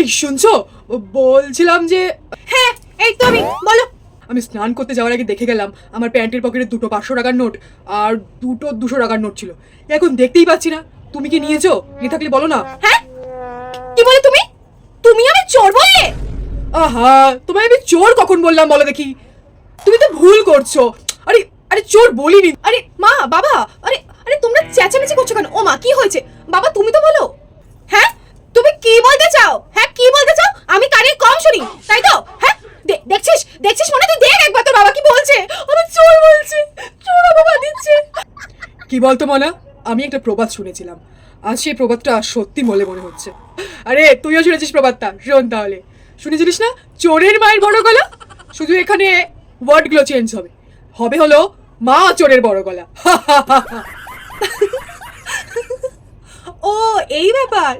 এই শুনছো? বলছিলাম যে হ্যাঁ এই তো আমি বলো। আমি স্নান করতে যাওয়ার আগে দেখে গেলাম আমার প্যান্টের পকেটে দুটো পাঁচশো টাকার নোট আর দুটো দুশো টাকার নোট ছিল। এখন দেখতেই পাচ্ছি না। তুমি কি নিয়েছো? নিয়ে থাকলে বলো না। হ্যাঁ? কি বলে তুমি? তুমি আমি চোর বললে? আহা তোমায় আমি চোর কখন বললাম বলো দেখি। তুমি তো ভুল করছ। আরে আরে চোর বলিনি। আরে মা বাবা আরে আরে তোমরা চেঁচামেচি করছ কেন? ও মা কি হয়েছে? বাবা তুমি তো বলো হ্যাঁ তুমি কি বলতে চাও হ্যাঁ কি বলতে চাও আমি কানে কম শুনি তাই তো হ্যাঁ দে- দেখছিস মনে তুই দেখ একবার তোর বাবা কি বলছে। আমি চোর বলছে। চোর বাবা দিচ্ছে। কি বলতো মনা? আমি একটা প্রবাদ শুনেছিলাম। আজ সেই প্রবাদটা সত্যি বলে মনে হচ্ছে। আরে তুইও শুনেছিস প্রবাদটা? শোন তাহলে। শুনেছিলিস না? চোরের মায়ের বড় গলা শুধু এখানে ওয়ার্ডগুলো চেঞ্জ হবে। হবে হলো মা চোরের বড় গলা ও এই ব্যাপার।